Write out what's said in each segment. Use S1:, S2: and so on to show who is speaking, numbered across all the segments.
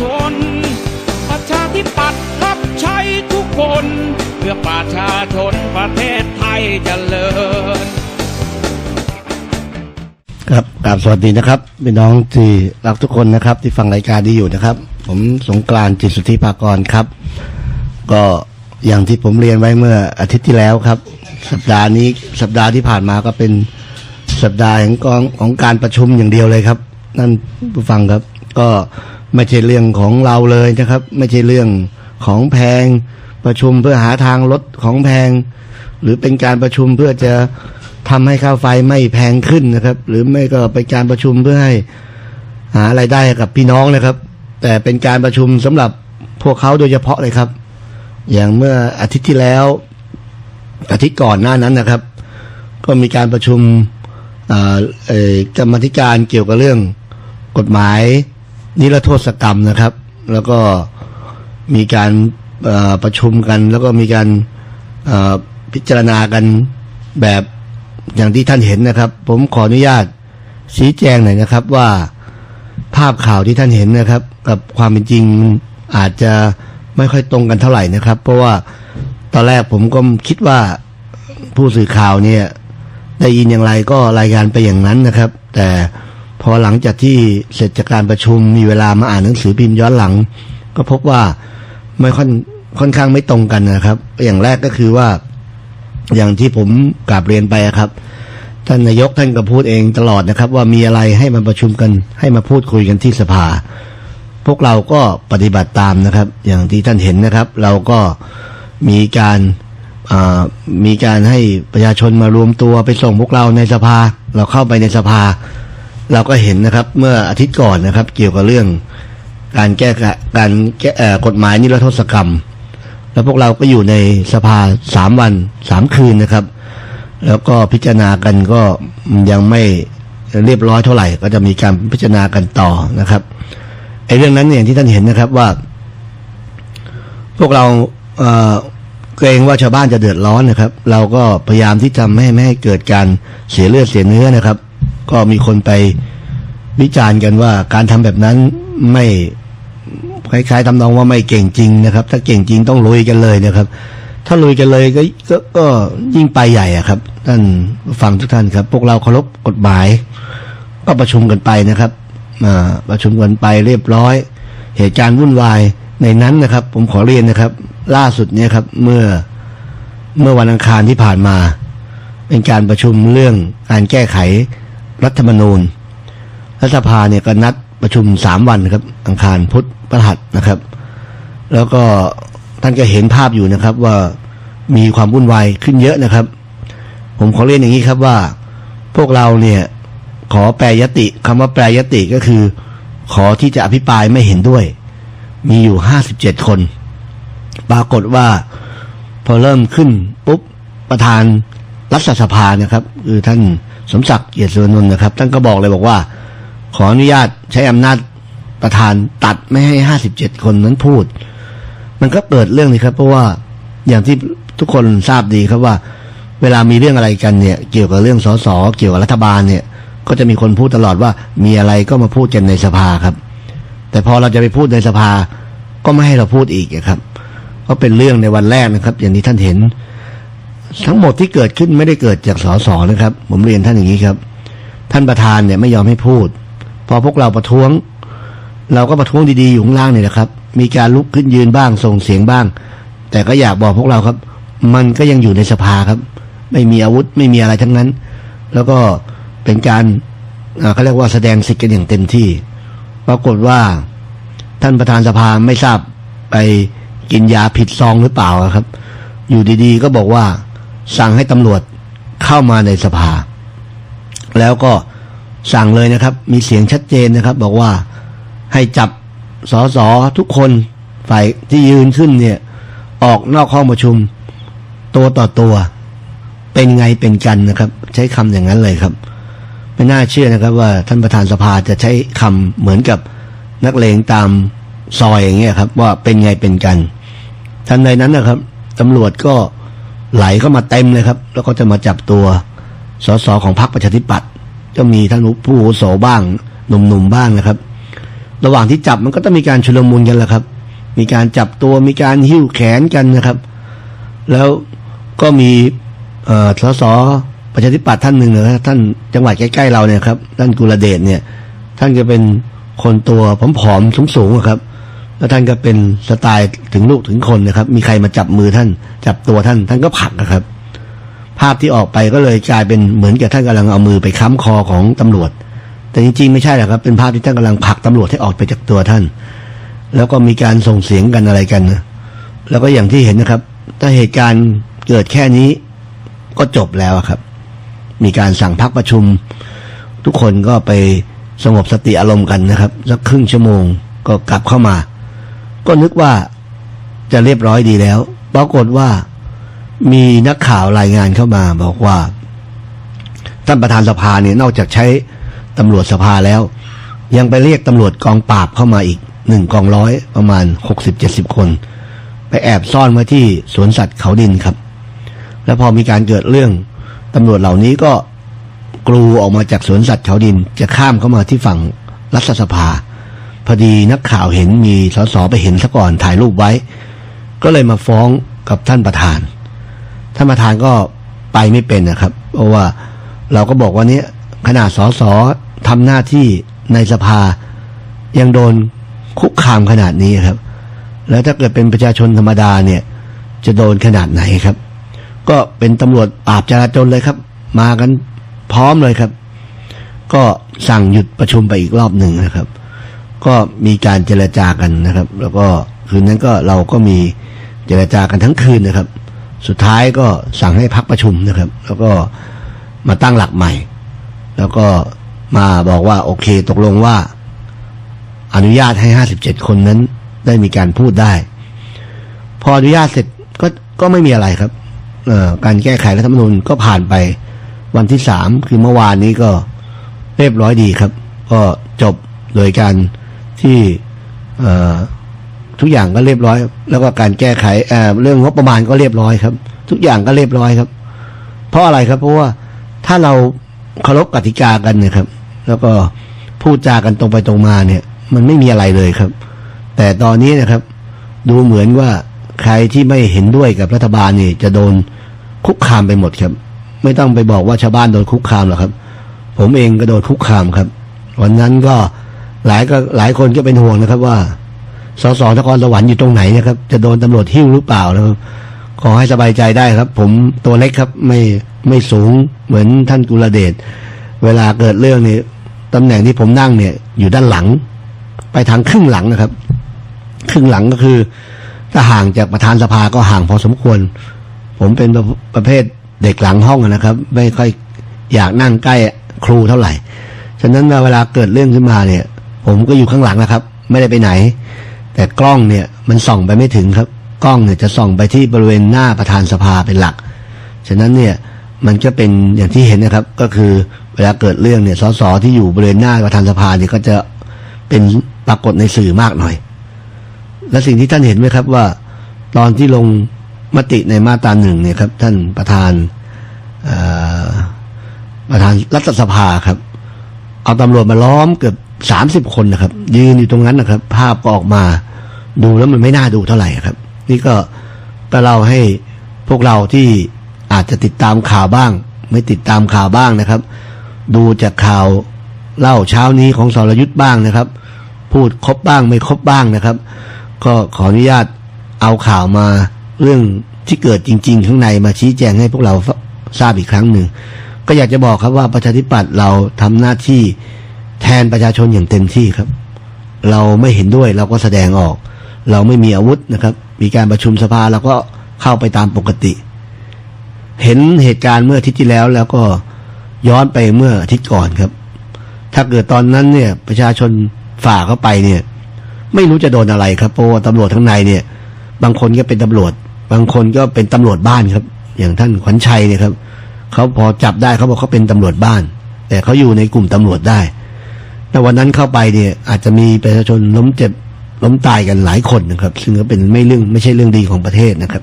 S1: ชน ประชาธิปัตย์รับใช้ทุกคน เพื่อประชาชนประเทศไทยเจริญ
S2: ครับกราบสวัสดีนะครับพี่น้องที่รักทุกคนนะครับ ที่ฟังรายการนี้อยู่นะครับ ผมสงกรานต์จิตสุทธิภากรครับ ก็อย่างที่ผมเรียนไว้เมื่ออาทิตย์ที่แล้วครับ สัปดาห์นี้สัปดาห์ที่ผ่านมาก็เป็นสัปดาห์ของกองของการประชุมอย่างเดียวเลยครับ นั่นผู้ฟังครับ ก็ ไม่ใช่เรื่องของเราเลยนะครับ ไม่ใช่เรื่องของแพงประชุมเพื่อหาทางลดของแพง หรือเป็นการประชุมเพื่อจะทำให้ค่าไฟไม่แพงขึ้นนะครับ หรือไม่ก็เป็นการประชุมเพื่อให้หาไรายได้กับพี่น้องนะครับ แต่เป็นการประชุมสำหรับพวกเขาโดยเฉพาะเลยครับ อย่างเมื่ออาทิตย์ที่แล้ว อาทิตย์ก่อนหน้านั้นนะครับ ก็มีการประชุมกรรมธิการเกี่ยวกับเรื่องกฎหมาย นิรโทษกรรมนะครับ แล้วก็มีการประชุมกัน แล้วก็มีการพิจารณากันแบบอย่างที่ท่านเห็นนะครับ ผมขออนุญาตชี้แจงหน่อยนะครับว่าภาพข่าวที่ท่านเห็นนะครับ กับความเป็นจริงอาจจะไม่ค่อยตรงกันเท่าไหร่นะครับ เพราะว่าตอนแรกผมก็คิดว่าผู้สื่อข่าวเนี่ย ได้ยินอย่างไรก็รายงานไปอย่างนั้นนะครับ แต่ พอหลังจากที่เสร็จจากการประชุมมีเวลามาอ่านหนังสือพิมพ์ย้อนหลัง ก็พบว่าไม่ค่อนค่อนข้างไม่ตรงกันนะครับ อย่างแรกก็คือว่าอย่างที่ผมกราบเรียนไปอะครับท่านนายกท่านก็พูดเองตลอดนะครับ ว่ามีอะไรให้มาประชุมกัน ให้มาพูดคุยกันที่สภา พวกเราก็ปฏิบัติตามนะครับ อย่างที่ท่านเห็นนะครับ เราก็มีการมีการให้ประชาชนมารวมตัวไปส่งพวกเราในสภา เราเข้าไปในสภา เราก็เห็นนะครับ เมื่ออาทิตย์ก่อนนะครับ เกี่ยวกับเรื่องการแก้การแก้กฎหมายนิรโทษกรรม แล้วพวกเราก็อยู่ในสภาสามวันสามคืนนะครับ แล้วก็พิจารณากันก็ยังไม่เรียบร้อยเท่าไหร่ ก็จะมีการพิจารณากันต่อนะครับไอ้เรื่องนั้นเนี่ยอย่างที่ท่านเห็นนะครับว่า พวกเราเเกรงว่าชาวบ้านจะเดือดร้อนนะครับ เราก็พยายามที่จะไม่ให้เกิดการเสียเลือดเสียเนื้อนะครับ ก็มีคนไปวิจารณ์กันว่าการทำแบบนั้นไม่คล้ายๆทำนองว่าไม่เก่งจริงนะครับ ถ้าเก่งจริงต้องลุยกันเลยนะครับ ถ้าลุยกันเลยก็ก็ก็ยิ่งไปใหญ่อะครับ ท่านฟังทุกท่านครับ พวกเราเคารพกฎหมาย ก็ประชุมกันไปนะครับมาประชุมกันไปเรียบร้อย เหตุการณ์วุ่นวายในนั้นนะครับ ผมขอเรียนนะครับ ล่าสุดเนี่ยครับ เมื่อเมื่อวันอังคารที่ผ่านมา เป็นการประชุมเรื่องการแก้ไข รัฐธรรมนูญ รัฐสภาเนี่ยก็นัดประชุมสามวันครับ อังคารพุธพฤหัสนะครับ แล้วก็ท่านก็เห็นภาพอยู่นะครับ ว่ามีความวุ่นวายขึ้นเยอะนะครับ ผมขอเรียนอย่างนี้ครับว่า พวกเราเนี่ยขอแปรยติคำว่าแปรยติก็คือ ขอที่จะอภิปรายไม่เห็นด้วย มีอยู่ห้าสิบเจ็ดคน ปรากฏว่า พอเริ่มขึ้นปุ๊บประธานรัฐสภานะครับ คือท่าน สมศักดิ์เกียรติสุวรรณนท์นะครับท่านก็บอกเลยบอกว่า ขออนุญาตใช้อำนาจประธานตัดไม่ให้ห้าสิบเจ็ดคนนั้นพูด มันก็เปิดเรื่องนี้ครับ เพราะว่าอย่างที่ทุกคนทราบดีครับว่า เวลามีเรื่องอะไรกันเนี่ย เกี่ยวกับเรื่องสสเกี่ยวกับรัฐบาลเนี่ย ก็จะมีคนพูดตลอดว่า มีอะไรก็มาพูดกันในสภาครับ แต่พอเราจะไปพูดในสภาก็ไม่ให้เราพูดอีกอะครับเพราะเป็นเรื่องในวันแรกนะครับ อย่างที่ท่านเห็น ทั้งหมดที่เกิดขึ้นไม่ได้เกิดจากสสนะครับ ผมเรียนท่านอย่างนี้ครับ ท่านประธานเนี่ยไม่ยอมให้พูด พอพวกเราประท้วง เราก็ประท้วงดีๆอยู่ข้างล่างเนี่ยนะครับ มีการลุกขึ้นยืนบ้างส่งเสียงบ้าง แต่ก็อยากบอกพวกเราครับ มันก็ยังอยู่ในสภาครับ ไม่มีอาวุธไม่มีอะไรทั้งนั้น แล้วก็เป็นการเอ่อเขาเรียกว่าแสดงสิทธิ์กันอย่างเต็มที่ปรากฏว่าท่านประธานสภาไม่ทราบไปกินยาผิดซองหรือเปล่าครับ อยู่ดีๆก็บอกว่า สั่งให้ตำรวจเข้ามาในสภา แล้วก็สั่งเลยนะครับ มีเสียงชัดเจนนะครับ บอกว่าให้จับสสทุกคนฝ่ายที่ยืนขึ้นเนี่ย ออกนอกห้องประชุม ตัวต่อตัว เป็นไงเป็นกันนะครับ ใช้คำอย่างนั้นเลยครับ ไม่น่าเชื่อนะครับ ว่าท่านประธานสภาจะใช้คำเหมือนกับนักเลงตามซอยอย่างเงี้ยครับ ว่าเป็นไงเป็นกัน ทันใดนั้นนะครับตำรวจก็ ไหลเข้ามาเต็มเลยครับ แล้วก็จะมาจับตัวสสของพรรคประชาธิปัตย์ก็มีท่านผู้โสบ้างหนุ่มๆบ้างนะครับ ระหว่างที่จับมันก็ต้องมีการชุลมุนกันแหละครับ มีการจับตัวมีการหิ้วแขนกันนะครับ แล้วก็มีสสประชาธิปัตย์ท่านหนึ่งนะครับท่านจังหวัดใกล้ๆเราเนี่ยครับท่านกุลเดชเนี่ย ท่านก็เป็นคนตัวผอมๆสูงๆอะครับ แล้วท่านก็เป็นสไตล์ถึงลูกถึงคนนะครับ มีใครมาจับมือท่าน จับตัวท่าน ท่านก็ผลักนะครับ ภาพที่ออกไปก็เลยกลายเป็นเหมือนกับท่านกำลังเอามือไปค้ำคอของตำรวจ แต่จริงๆไม่ใช่หรอกครับ เป็นภาพที่ท่านกำลังผลักตำรวจให้ออกไปจากตัวท่าน แล้วก็มีการส่งเสียงกันอะไรกันนะแล้วก็อย่างที่เห็นนะครับ ถ้าเหตุการณ์เกิดแค่นี้ก็จบแล้วครับ มีการสั่งพักประชุม ทุกคนก็ไปสงบสติอารมณ์กันนะครับสักครึ่งชั่วโมงก็กลับเข้ามา ก็นึกว่าจะเรียบร้อยดีแล้ว ปรากฏว่ามีนักข่าวรายงานเข้ามาบอกว่า ท่านประธานสภาเนี่ยนอกจากใช้ตำรวจสภาแล้ว ยังไปเรียกตำรวจกองปราบเข้ามาอีกหนึ่งกองร้อยประมาณหกสิบเจ็ดสิบคน ไปแอบซ่อนไว้ที่สวนสัตว์เขาดินครับ แล้วพอมีการเกิดเรื่องตำรวจเหล่านี้ก็กรูออกมาจากสวนสัตว์เขาดิน จะข้ามเข้ามาที่ฝั่งรัฐสภา อดีนักข่าวเห็นมีสสไปเห็นซะก่อนถ่ายรูปไว้ ก็เลยมาฟ้องกับท่านประธาน ท่านประธานก็ไปไม่เป็นนะครับ เพราะว่าเราก็บอกว่านี้ขนาดสสทำหน้าที่ในสภายังโดนคุกคามขนาดนี้ครับ แล้วถ้าเกิดเป็นประชาชนธรรมดาเนี่ย จะโดนขนาดไหนครับ ก็เป็นตำรวจปราบจราจรเลยครับ มากันพร้อมเลยครับ ก็สั่งหยุดประชุมไปอีกรอบหนึ่งนะครับ ก็มีการเจรจากันนะครับ แล้วก็คืนนั้นก็เราก็มีเจรจากันทั้งคืนนะครับ สุดท้ายก็สั่งให้พักประชุมนะครับ แล้วก็มาตั้งหลักใหม่ แล้วก็มาบอกว่าโอเคตกลงว่า อนุญาตให้57คนนั้นได้มีการพูดได้ พออนุญาตเสร็จก็ก็ไม่มีอะไรครับเออการแก้ไขรัฐธรรมนูญก็ผ่านไปวันที่สามคือเมื่อวานนี้ก็เรียบร้อยดีครับ ก็จบโดยการ ที่ทุกอย่างก็เรียบร้อย แล้วก็การแก้ไขเเรื่องงบประมาณก็เรียบร้อยครับ ทุกอย่างก็เรียบร้อยครับ เพราะอะไรครับ เพราะว่าถ้าเราเคารพกติกากันเนี่ยครับ แล้วก็พูดจากันตรงไปตรงมาเนี่ย มันไม่มีอะไรเลยครับ แต่ตอนนี้นะครับ ดูเหมือนว่าใครที่ไม่เห็นด้วยกับรัฐบาลนี่จะโดนคุกคามไปหมดครับ ไม่ต้องไปบอกว่าชาวบ้านโดนคุกคามหรอกครับ ผมเองก็โดนคุกคามครับ วันนั้นก็ หลายก็หลายคนก็เป็นห่วงนะครับ ว่าสสนครสวรรค์อยู่ตรงไหนนะครับ จะโดนตำรวจหิ้วหรือเปล่านะครับขอให้สบายใจได้ครับ ผมตัวเล็กครับไม่ไม่สูงเหมือนท่านกุลเดชเวลาเกิดเรื่องนี้ตำแหน่งที่ผมนั่งเนี่ย อยู่ด้านหลัง ไปทางครึ่งหลังนะครับ ครึ่งหลังก็คือ ถ้าห่างจากประธานสภาก็ห่างพอสมควร ผมเป็นประประเภทเด็กหลังห้องนะครับ ไม่ค่อยอยากนั่งใกล้ครูเท่าไหร่ ฉะนั้นเวลาเกิดเรื่องขึ้นมาเนี่ย ผมก็อยู่ข้างหลังนะครับ ไม่ได้ไปไหน แต่กล้องเนี่ยมันส่องไปไม่ถึงครับ กล้องเนี่ยจะส่องไปที่บริเวณหน้าประธานสภาเป็นหลัก ฉะนั้นเนี่ยมันก็เป็นอย่างที่เห็นนะครับ ก็คือเวลาเกิดเรื่องเนี่ยสสที่อยู่บริเวณหน้าประธานสภาเนี่ยก็จะเป็นปรากฏในสื่อมากหน่อย และสิ่งที่ท่านเห็นไหมครับว่า ตอนที่ลงมติในมาตราหนึ่งเนี่ยครับ ท่านประธานประธานรัฐสภาครับ เอาตำรวจมาล้อมเกือบ สามสิบคนนะครับ ยืนอยู่ตรงนั้นนะครับ ภาพก็ออกมา ดูแล้วมันไม่น่าดูเท่าไหร่ครับ นี่ก็ก็เล่าให้พวกเราที่อาจจะติดตามข่าวบ้าง ไม่ติดตามข่าวบ้างนะครับ ดูจากข่าวเล่าเช้านี้ของสรยุทธ์บ้างนะครับ พูดครบบ้างไม่ครบบ้างนะครับ ก็ขออนุญาตเอาข่าวมาเรื่องที่เกิดจริง ๆ ข้างในมาชี้แจงให้พวกเราทราบอีกครั้งหนึ่งก็อยากจะบอกครับว่าประชาธิปัตย์เราทำหน้าที่ แทนประชาชนอย่างเต็มที่ครับ เราไม่เห็นด้วยเราก็แสดงออก เราไม่มีอาวุธนะครับ มีการประชุมสภาเราก็เข้าไปตามปกติ เห็นเหตุการณ์เมื่ออาทิตย์ที่แล้วแล้วก็ย้อนไปเมื่ออาทิตย์ก่อนครับ ถ้าเกิดตอนนั้นเนี่ย ประชาชนฝ่าเข้าไปเนี่ย ไม่รู้จะโดนอะไรครับเพราะว่าตำรวจข้างในเนี่ย บางคนก็เป็นตำรวจ บางคนก็เป็นตำรวจบ้านครับ อย่างท่านขวัญชัยเนี่ยครับเขาพอจับได้เขาบอกเขาเป็นตำรวจบ้าน แต่เขาอยู่ในกลุ่มตำรวจได้ แต่วันนั้นเข้าไปเนี่ยอาจจะมีประชาชนล้มเจ็บล้มตายกันหลายคนนะครับ ซึ่งก็เป็นไม่เรื่องไม่ใช่เรื่องดีของประเทศนะครับ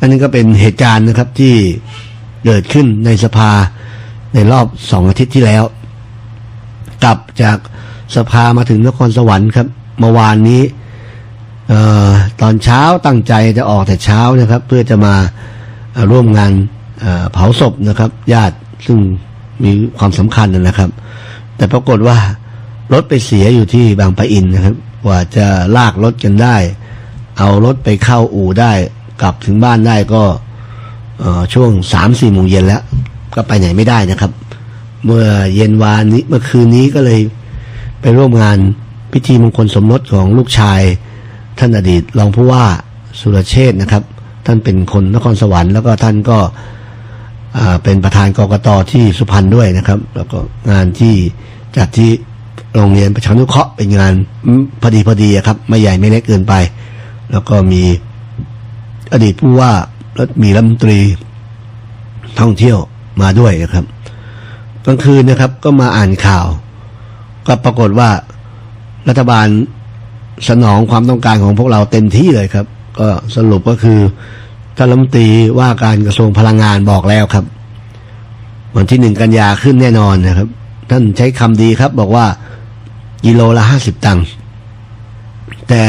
S2: อันนี้ก็เป็นเหตุการณ์นะครับที่เกิดขึ้นในสภาในรอบสองอาทิตย์ที่แล้ว กลับจากสภามาถึงนครสวรรค์ครับเมื่อวานนี้ออตอนเช้าตั้งใจจะออกแต่เช้านะครับ เพื่อจะมาร่วมงานเผาศพนะครับ ญาติซึ่งมีความสำคัญนะครับ แต่ปรากฏว่ารถไปเสียอยู่ที่บางปะอินนะครับ กว่าจะลากรถกันได้ เอารถไปเข้าอู่ได้ กลับถึงบ้านได้ก็ช่วงสามสี่โมงเย็นแล้ว ก็ไปไหนไม่ได้นะครับ เมื่อเย็นวานนี้เมื่อคืนนี้ก็เลยไปร่วมงานพิธีมงคลสมรสของลูกชาย ท่านอดีตรองผู้ว่าสุรเชษนะครับ ท่านเป็นคนนครสวรรค์แล้วก็ท่านก็ เป็นประธานกกตที่สุพรรณด้วยนะครับ แล้วก็งานที่จัดที่โรงเรียนประชานุเคราะห์เป็นงานอืมพอดีพอดีอะครับ ไม่ใหญ่ไม่เล็กเกินไป แล้วก็มีอดีตผู้ว่าและมีรัฐมนตรีท่องเที่ยวมาด้วยนะครับกลางคืนนะครับ ก็มาอ่านข่าว ก็ปรากฏว่ารัฐบาลสนองความต้องการของพวกเราเต็มที่เลยครับ ก็สรุปก็คือ ท่านรัฐมนตรีว่าการกระทรวงพลังงานบอกแล้วครับ วันที่หนึ่งกันยาขึ้นแน่นอนนะครับ ท่านใช้คำดีครับ บอกว่ากิโลละห้าสิบตังค์แต่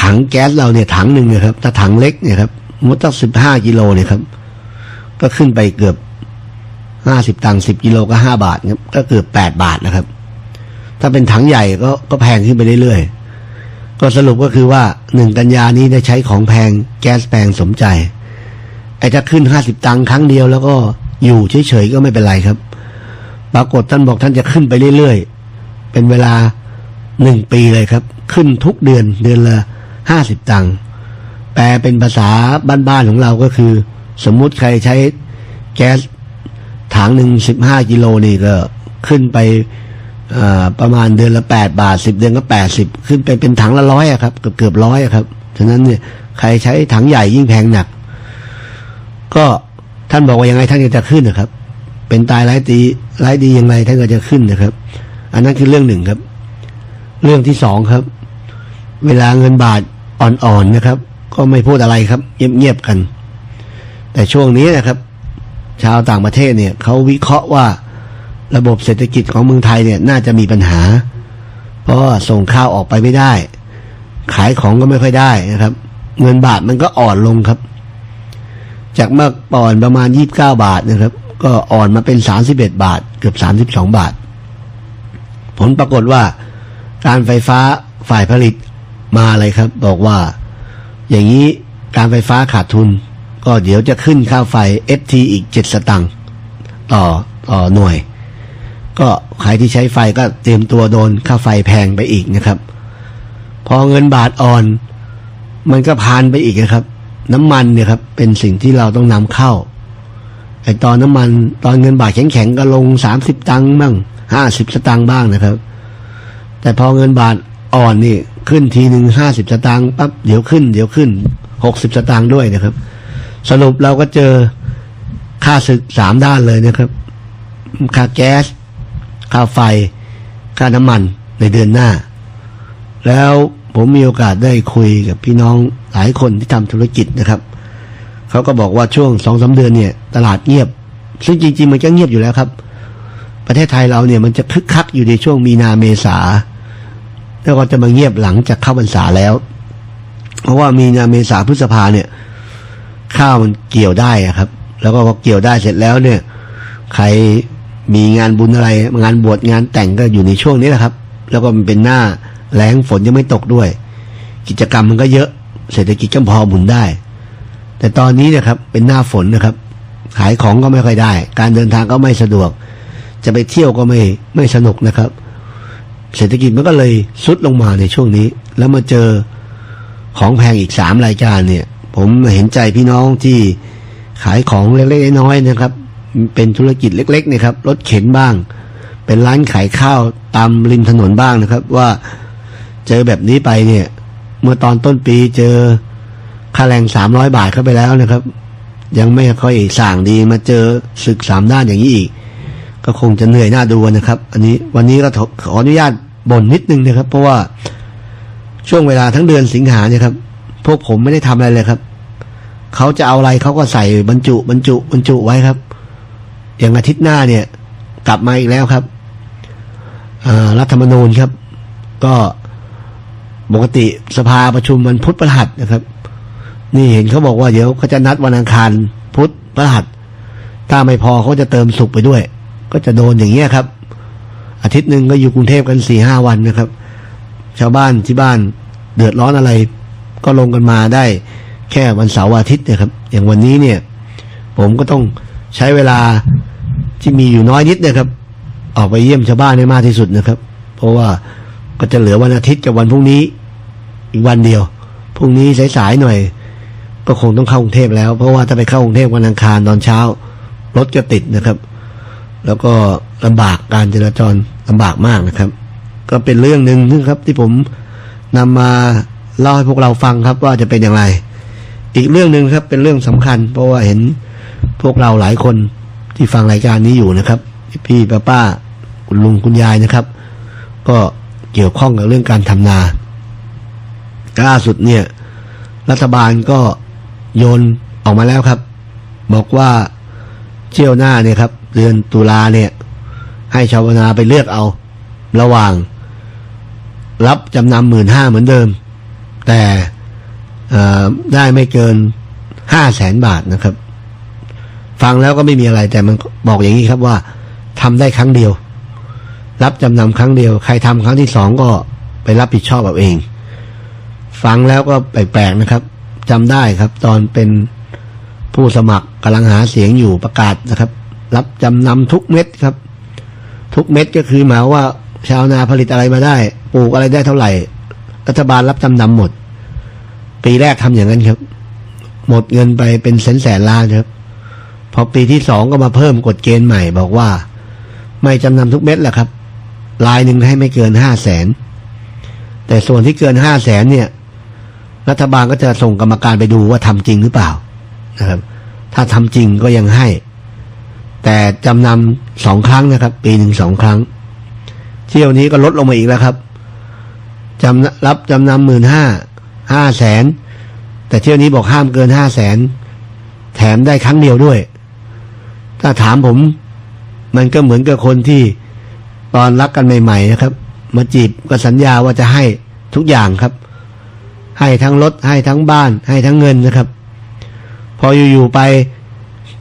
S2: ถังแก๊สเราเนี่ยถังหนึ่งนะครับถ้าถังเล็กเนี่ยครับมุดตั้งสิบห้ากิโลเนี่ยครับ ก็ขึ้นไปเกือบห้าสิบตังค์สิบกิโลก็ห้าบาทครับก็เกือบแปดบาทนะครับ ถ้าเป็นถังใหญ่ก็ก็แพงขึ้นไปเรื่อยๆ ก็สรุปก็คือว่าหนึ่งกันยานี้ได้ใช้ของแพงแก๊สแพงสมใจ ไอ้ถ้าขึ้นห้าสิบตังค์ครั้งเดียวแล้วก็อยู่เฉยๆก็ไม่เป็นไรครับ ปรากฏท่านบอกท่านจะขึ้นไปเรื่อยๆ เป็นเวลาหนึ่งปีเลยครับ ขึ้นทุกเดือนเดือนละห้าสิบตังค์แปลเป็นภาษาบ้านๆของเราก็คือ สมมุติใครใช้แก๊สถังหนึ่งสิบห้ากิโลนี่ก็ขึ้นไป ประมาณเดือนละแปดบาทสิบเดือนก็แปดสิบขึ้นไปเป็นถังละร้อยครับเกือบเกือบร้อยครับฉะนั้นเนี่ยใครใช้ถังใหญ่ยิ่งแพงหนัก ก็ท่านบอกว่ายังไงท่านก็จะขึ้นนะครับ เป็นตายร้ายดีร้ายดียังไงท่านก็จะขึ้นนะครับ อันนั้นคือเรื่องหนึ่งครับ เรื่องที่สองครับ เวลาเงินบาทอ่อนๆนะครับ ก็ไม่พูดอะไรครับ เงียบๆกัน แต่ช่วงนี้นะครับ ชาวต่างประเทศเนี่ยเขาวิเคราะห์ว่า ระบบเศรษฐกิจของเมืองไทยเนี่ยน่าจะมีปัญหา เพราะว่าส่งข้าวออกไปไม่ได้ ขายของก็ไม่ค่อยได้นะครับ เงินบาทมันก็อ่อนลงครับ จากเมื่อก่อนประมาณยี่บเก้าบาทนะครับ ก็อ่อนมาเป็นสามสิบเอ็ดบาท เกือบสามสิบสองบาท ผลปรากฏว่า การไฟฟ้าฝ่ายผลิตมาเลยครับ บอกว่า อย่างนี้การไฟฟ้าขาดทุน ก็เดี๋ยวจะขึ้นค่าไฟ FT อีกเจ็ดสตังค์ต่อต่อหน่วย ก็ใครที่ใช้ไฟก็เตรียมตัวโดนค่าไฟแพงไปอีกนะครับ พอเงินบาทอ่อน มันก็พานไปอีกนะครับ น้ำมันเนี่ยครับ เป็นสิ่งที่เราต้องนำเข้าไอตอนน้ำมัน ตอนเงินบาทแข็งๆก็ลงสามสิบตังค์บ้างห้าสิบสตังค์บ้างนะครับ แต่พอเงินบาทอ่อนนี่ขึ้นทีหนึ่งห้าสิบสตางค์ปั๊บเดี๋ยวขึ้น เดี๋ยวขึ้นหกสิบสตางค์ด้วยนะครับ สรุปเราก็เจอค่าศึกสามด้านเลยนะครับ ค่าแก๊ส ค่าไฟ ค่าน้ำมันในเดือนหน้า แล้วผมมีโอกาสได้คุยกับพี่น้องหลายคนที่ทำธุรกิจนะครับ เขาก็บอกว่าช่วงสองสาเดือนเนี่ย ตลาดเงียบ ซึ่งจริง ๆ มันก็เงียบอยู่แล้วครับ ประเทศไทยเราเนี่ยมันจะคึกคักอยู่ในช่วงมีนาเมษาแล้วก็จะมาเงียบหลังจากเข้าพรรษาแล้ว เพราะว่ามีนาเมษาพฤษภาเนี่ย ข้าวมันเกี่ยวได้อะครับ แล้วก็พอเกี่ยวได้เสร็จแล้วเนี่ย ใคร มีงานบุญอะไร งานบวชงานแต่งก็อยู่ในช่วงนี้แหละครับ แล้วก็มันเป็นหน้าแล้งฝนยังไม่ตกด้วย กิจกรรมมันก็เยอะ เศรษฐกิจก็พอหมุนได้ แต่ตอนนี้นะครับ เป็นหน้าฝนนะครับ ขายของก็ไม่ค่อยได้ การเดินทางก็ไม่สะดวก จะไปเที่ยวก็ไม่ไม่สนุกนะครับ เศรษฐกิจมันก็เลยซุดลงมาในช่วงนี้ แล้วมาเจอของแพงอีกสามรายการเนี่ย ผมเห็นใจพี่น้องที่ขายของเล็กๆน้อยๆนะครับ เป็นธุรกิจเล็กๆเนะครับรถเข็นบ้าง เป็นร้านขายข้าวตามริมถนนบ้างนะครับ ว่าเจอแบบนี้ไปเนี่ย เมื่อตอนต้นปีเจอค่าแรงสามร้อยบาทเข้าไปแล้วนะครับ ยังไม่ค่อยสั่งดีมาเจอศึกสามด้านอย่างนี้อีก ก็คงจะเหนื่อยหน้าดูนะครับ อันนี้วันนี้ก็ขออนุญาตบ่นนิดนึงนะครับ เพราะว่าช่วงเวลาทั้งเดือนสิงหาเนี่ยครับ พวกผมไม่ได้ทำอะไรเลยครับ เขาจะเอาอะไรเขาก็ใส่บรรจุบรรจุบรรจุไว้ครับ อย่างอาทิตย์หน้าเนี่ย กลับมาอีกแล้วครับรัฐธรรมนูญครับ ก็ปกติสภาประชุมวันพุธพฤหัสนะครับ นี่เห็นเขาบอกว่าเดี๋ยวเขาจะนัดวันอังคารพุธพฤหัสถ้าไม่พอเขาจะเติมสุกไปด้วย ก็จะโดนอย่างเงี้ยครับ อาทิตย์หนึ่งก็อยู่กรุงเทพกันสี่ห้าวันนะครับ ชาวบ้านที่บ้านเดือดร้อนอะไร ก็ลงกันมาได้แค่วันเสาร์อาทิตย์นะครับ อย่างวันนี้เนี่ย ผมก็ต้องใช้เวลา ที่มีอยู่น้อยนิดนะครับ ออกไปเยี่ยมชาวบ้านให้มากที่สุดนะครับ เพราะว่าก็จะเหลือวันอาทิตย์กับวันพรุ่งนี้ อีกวันเดียวพรุ่งนี้สายๆหน่อย ก็คงต้องเข้ากรุงเทพแล้ว เพราะว่าถ้าไปเข้ากรุงเทพวันอังคารตอนเช้ารถก็ติดนะครับ แล้วก็ลำบากการจราจรลำบากมากนะครับ ก็เป็นเรื่องหนึ่งนะครับ ที่ผมนำมาเล่าให้พวกเราฟังครับ ว่าจะเป็นอย่างไร อีกเรื่องหนึ่งครับ เป็นเรื่องสำคัญ เพราะว่าเห็นพวกเราหลายคน ที่ฟังรายการนี้อยู่นะครับ พี่ป้าป้าคุณลุงคุณยายนะครับ ก็เกี่ยวข้องกับเรื่องการทำนาล่าสุดเนี่ย รัฐบาลก็โยนออกมาแล้วครับ บอกว่าเที่ยวหน้าเนี่ยครับ เดือนตุลาเนี่ย ให้ชาวนาไปเลือกเอา ระหว่าง รับจำนำหมื่นห้าเหมือนเดิม แต่ได้ไม่เกินห้าแสนบาทนะครับ ฟังแล้วก็ไม่มีอะไร แต่มันบอกอย่างนี้ครับว่าทำได้ครั้งเดียว รับจำนำครั้งเดียว ใครทำครั้งที่สองก็ไปรับผิดชอบเอาเอง ฟังแล้วก็แปลกๆนะครับจำได้ครับ ตอนเป็นผู้สมัครกำลังหาเสียงอยู่ประกาศนะครับ รับจำนำทุกเม็ดครับ ทุกเม็ดก็คือหมายว่าชาวนาผลิตอะไรมาได้ปลูกอะไรได้เท่าไหร่ รัฐบาลรับจำนำหมด ปีแรกทำอย่างนั้นครับ หมดเงินไปเป็นแสนแสนล้านครับ พอปีที่สองก็มาเพิ่มกฎเกณฑ์ใหม่บอกว่า ไม่จำนำทุกเม็ดแหละครับลายหนึ่งให้ไม่เกินห้าแสนแต่ส่วนที่เกินห้าแสนเนี่ย รัฐบาลก็จะส่งกรรมการไปดูว่าทำจริงหรือเปล่านะครับ ถ้าทำจริงก็ยังให้ แต่จำนำสองครั้งนะครับ ปีหนึ่งสองครั้ง เที่ยวนี้ก็ลดลงมาอีกแล้วครับจำรับจำนำหมื่นห้าห้าแสนแต่เที่ยวนี้บอกห้ามเกินห้าแสนแถมได้ครั้งเดียวด้วย ถ้าถามผม มันก็เหมือนกับคนที่ตอนรักกันใหม่ ๆ นะครับ มาจีบก็สัญญาว่าจะให้ทุกอย่างครับ ให้ทั้งรถให้ทั้งบ้าน ให้ทั้งเงินนะครับ พออยู่ๆไป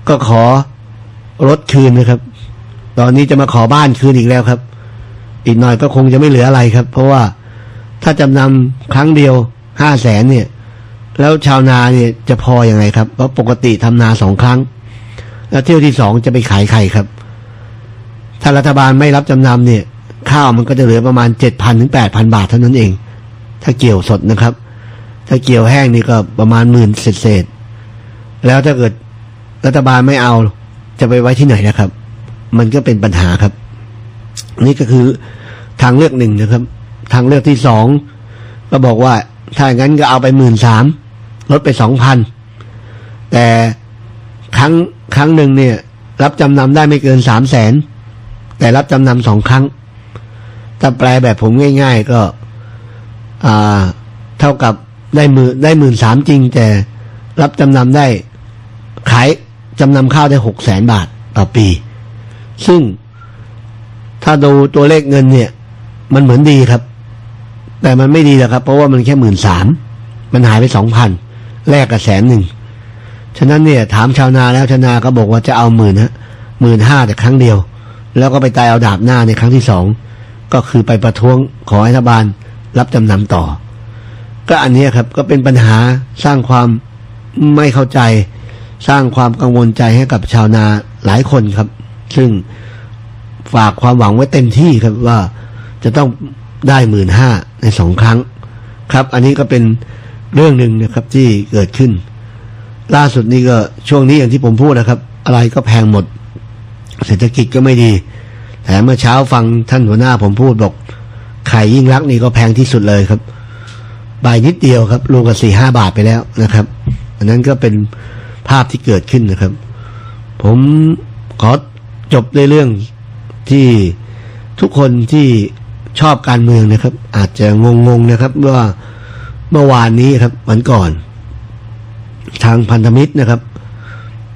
S2: ก็ขอรถคืนนะครับ ตอนนี้จะมาขอบ้านคืนอีกแล้วครับ อีกหน่อยก็คงจะไม่เหลืออะไรครับ เพราะว่าถ้าจำนำครั้งเดียวห้าแสนเนี่ย แล้วชาวนาเนี่ยจะพออยังไงครับเพราะปกติทำนาสองครั้ง แล้วเที่ยวที่สองจะไปขายไข่ครับ ถ้ารัฐบาลไม่รับจำนำเนี่ย ข้าวมันก็จะเหลือประมาณเจ็ดพันถึงแปดพันบาทเท่านั้นเอง ถ้าเกี่ยวสดนะครับ ถ้าเกี่ยวแห้งนี่ก็ประมาณหมื่นเศษๆแล้วถ้าเกิดรัฐบาลไม่เอาจะไปไว้ที่ไหนนะครับ มันก็เป็นปัญหาครับ นี่ก็คือทางเลือกหนึ่งนะครับ ทางเลือกที่สองก็บอกว่าถ้าอย่างนั้นก็เอาไปหมื่นสามลดไปสองพันแต่ รั้งครั้งหนึ่งเนี่ย รับจำนำได้ไม่เกินสามแสนแต่รับจำนำสองครั้งถ้าแปลแบบผมง่าย ๆ ก็ อ่า เท่ากับได้หมื่นได้หมื่นสามจริง แต่รับจำนำได้ ขายจำนำข้าวได้หกแสนบาทต่อปี ซึ่งถ้าดูตัวเลขเงินเนี่ย มันเหมือนดีครับ แต่มันไม่ดีหรอกครับ เพราะว่ามันแค่หมื่นสามมันหายไปสองพันแลกกับแสนหนึ่ง ฉะนั้นเนี่ยถามชาวนาแล้วชาวนาก็บอกว่าจะเอาหมื่นฮะหมื่นห้าแต่ครั้งเดียว แล้วก็ไปตายเอาดาบหน้าในครั้งที่สองก็คือไปประท้วงขอให้รัฐบาลรับจำนำต่อ ก็อันนี้ครับก็เป็นปัญหาสร้างความไม่เข้าใจ สร้างความกังวลใจให้กับชาวนาหลายคนครับ ซึ่งฝากความหวังไว้เต็มที่ครับว่าจะต้องได้หมื่นห้าในสองครั้ง ครับ อันนี้ก็เป็นเรื่องหนึ่งนะครับที่เกิดขึ้น ล่าสุดนี้ก็ช่วงนี้อย่างที่ผมพูดนะครับ อะไรก็แพงหมด เศรษฐกิจก็ไม่ดีแต่เมื่อเช้าฟังท่านหัวหน้าผมพูดบอกไข่ยิ่งรักนี่ก็แพงที่สุดเลยครับใบนิดเดียวครับรวมกับสี่ห้าบาทไปแล้วนะครับ อันนั้นก็เป็นภาพที่เกิดขึ้นนะครับ ผมขอจบในเรื่องที่ทุกคนที่ชอบการเมืองนะครับ อาจจะงงๆนะครับว่าเมื่อวานนี้ครับวันก่อน ทางพันธมิตรนะครับ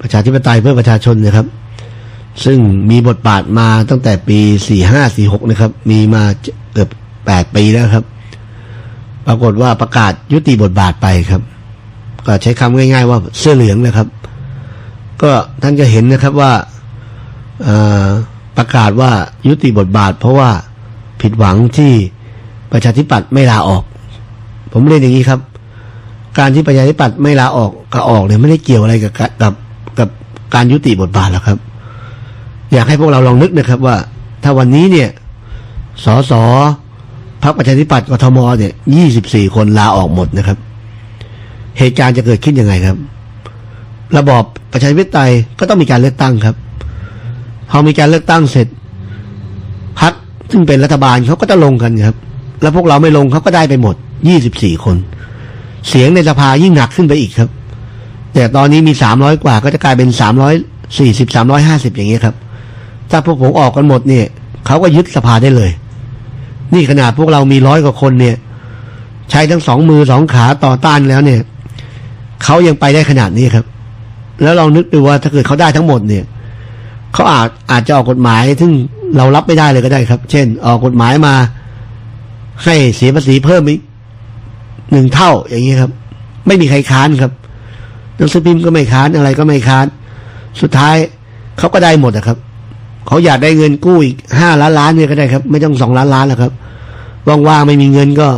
S2: ประชาธิปไตยเพื่อประชาชนนะครับ ซึ่งมีบทบาทมาตั้งแต่ปี 45 46 นะครับ มีมาเกือบ 8 ปีแล้วครับ ปรากฏว่าประกาศยุติบทบาทไปครับ ก็ใช้คำง่าย ๆ ว่าเสื้อเหลืองนะครับ ก็ท่านก็เห็นนะครับว่าประกาศว่ายุติบทบาท เพราะว่าผิดหวังที่ประชาธิปัตย์ไม่ลาออก ผมเรียนอย่างนี้ครับ การที่ประชาธิปัตย์ไม่ลาออกกับออกเนี่ยไม่ได้เกี่ยวอะไรกับกับกับการยุติบทบาทหรอกครับ อยากให้พวกเราลองนึกนะครับว่า ถ้าวันนี้เนี่ยสสพรรคประชาธิปัตย์กทมเนี่ยยี่สิบสี่คนลาออกหมดนะครับ เหตุการณ์จะเกิดขึ้นยังไงครับ ระบอบประชาธิปไตยก็ต้องมีการเลือกตั้งครับ พอมีการเลือกตั้งเสร็จพรรคซึ่งเป็นรัฐบาลเขาก็จะลงกันครับ แล้วพวกเราไม่ลงเขาก็ได้ไปหมดยี่สิบสี่คน เสียงในสภายิ่งหนักขึ้นไปอีกครับ แต่ตอนนี้มีสามร้อยกว่าก็จะกลายเป็นสามร้อยสี่สิบสามร้อยห้าสิบอย่างเงี้ยครับ ถ้าพวกผมออกกันหมดเนี่ยเขาก็ยึดสภาได้เลย นี่ขนาดพวกเรามีร้อยกว่าคนเนี่ย ใช้ทั้งสองมือสองขาต่อต้านแล้วเนี่ยเขายังไปได้ขนาดนี้ครับ แล้วลองนึกดูว่าถ้าเกิดเขาได้ทั้งหมดเนี่ยเขาอาจอาจจะออกกฎหมายซึ่งเรารับไม่ได้เลยก็ได้ครับ เช่น ออกกฎหมายมาให้เสียภาษีเพิ่มอีก หนึ่งเท่าอย่างนี้ครับ ไม่มีใครค้านครับหนังสือพิมพ์ก็ไม่ค้านอะไรก็ไม่ค้าน สุดท้ายเขาก็ได้หมดนะครับเขาอยากได้เงินกู้อีกห้าล้านล้านเนี่ยก็ได้ครับ ไม่ต้องสองล้านล้านแล้วครับว่างๆไม่มีเงินก็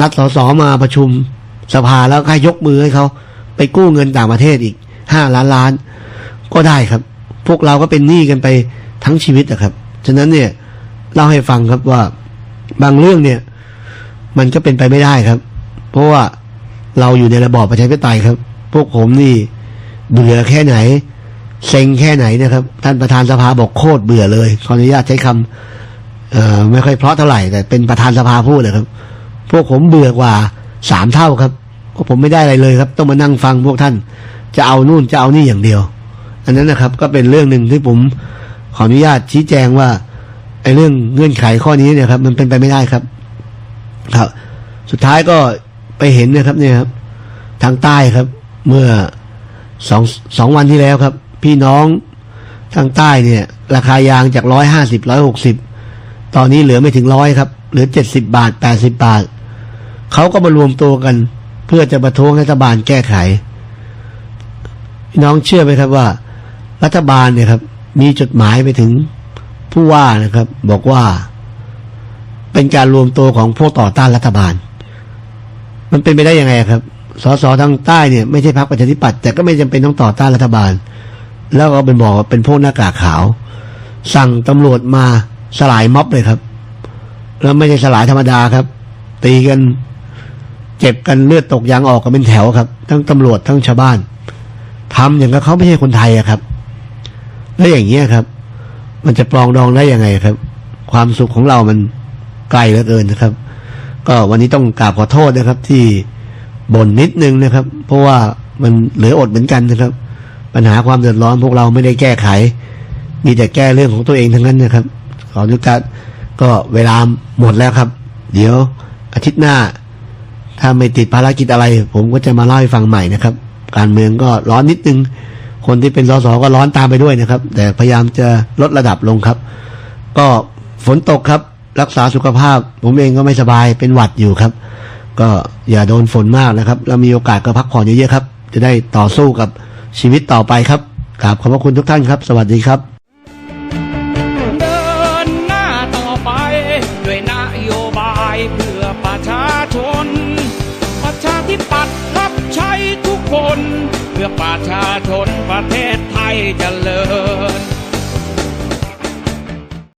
S2: นัดสสมาประชุมสภาแล้วให้ยกมือให้เขาไปกู้เงินต่างประเทศอีกห้าล้านล้าน ก็ได้ครับ พวกเราก็เป็นหนี้กันไปทั้งชีวิตนะครับ ฉะนั้นเนี่ยเล่าให้ฟังครับว่าบางเรื่องเนี่ย มันก็เป็นไปไม่ได้ครับ เพราะว่าเราอยู่ในระบอบประชาธิปไตยครับ พวกผมนี่เบื่อแค่ไหน เซ็งแค่ไหนนะครับ ท่านประธานสภาบอกโคตรเบื่อเลยขออนุญาตใช้คำเอ่อไม่ค่อยเพราะเท่าไหร่แต่เป็นประธานสภาพูดเลยครับ พวกผมเบื่อกว่าสามเท่าครับเพราะผมไม่ได้อะไรเลยครับ ต้องมานั่งฟังพวกท่าน จะเอานู่นจะเอานี่อย่างเดียว อันนั้นนะครับ ก็เป็นเรื่องหนึ่งที่ผมขออนุญาตชี้แจงว่าไอ้เรื่องเงื่อนไขข้อนี้เนี่ยครับ มันเป็นไปไม่ได้ครับ ครับ สุดท้ายก็ ไปเห็นนะครับเนี่ยครับ ทางใต้ครับ เมื่อสองสองวันที่แล้วครับ พี่น้องทางใต้เนี่ย ราคายางจากร้อยห้าสิบร้อยหกสิบตอนนี้เหลือไม่ถึงร้อยครับ เหลือเจ็ดสิบาทแปดสิบาทเขาก็มารวมตัวกัน เพื่อจะประท้วงรัฐบาลแก้ไข พี่น้องเชื่อไหมครับว่า รัฐบาลเนี่ยครับ มีจดหมายไปถึงผู้ว่านะครับ บอกว่า เป็นการรวมตัวของพวกต่อต้านรัฐบาล มันเป็นไปได้ยังไงครับสสทางใต้เนี่ยไม่ใช่พรรคประชาธิปัตย์แต่ก็ไม่จำเป็นต้องต่อต้านรัฐบาล แล้วก็เป็นบอกว่าเป็นพวกหน้ากากขาว สั่งตำรวจมาสลายม็อบเลยครับ แล้วไม่ใช่สลายธรรมดาครับ ตีกันเจ็บกันเลือดตกยางออกกันเป็นแถวครับ ทั้งตำรวจทั้งชาวบ้านทำอย่างกับเขาไม่ใช่คนไทยอะครับ แล้วอย่างเงี้ยครับ มันจะปลองดองได้ยังไงครับ ความสุขของเรามันไกลเหลือเกินนะครับ ก็วันนี้ต้องกราบขอโทษนะครับ ที่บ่นนิดนึงนะครับ เพราะว่ามันเหลืออดเหมือนกันนะครับ ปัญหาความเดือดร้อนพวกเราไม่ได้แก้ไข มีแต่แก้เรื่องของตัวเองทั้งนั้นนะครับ ขออนุญาตก็เวลาหมดแล้วครับ เดี๋ยวอาทิตย์หน้า ถ้าไม่ติดภารกิจอะไร ผมก็จะมาเล่าให้ฟังใหม่นะครับ การเมืองก็ร้อนนิดนึง คนที่เป็นสสก็ร้อนตามไปด้วยนะครับ แต่พยายามจะลดระดับลงครับ ก็ฝนตกครับ รักษาสุขภาพ ผมเองก็ไม่สบายเป็นหวัดอยู่ครับ ก็อย่าโดนฝนมากนะครับ แล้วมีโอกาสก็พักผ่อนเยอะๆครับ จะได้ต่อสู้กับชีวิตต่อไปครับกราบขอบพระคุณทุกท่านครับ สวัสดีครับ
S1: เดินหน้าต่อไปด้วยนโยบายเพื่อประชาชน ประชาธิปัตย์รับใช้ทุกคน เพื่อประชาชนประเทศไทยจเจริญ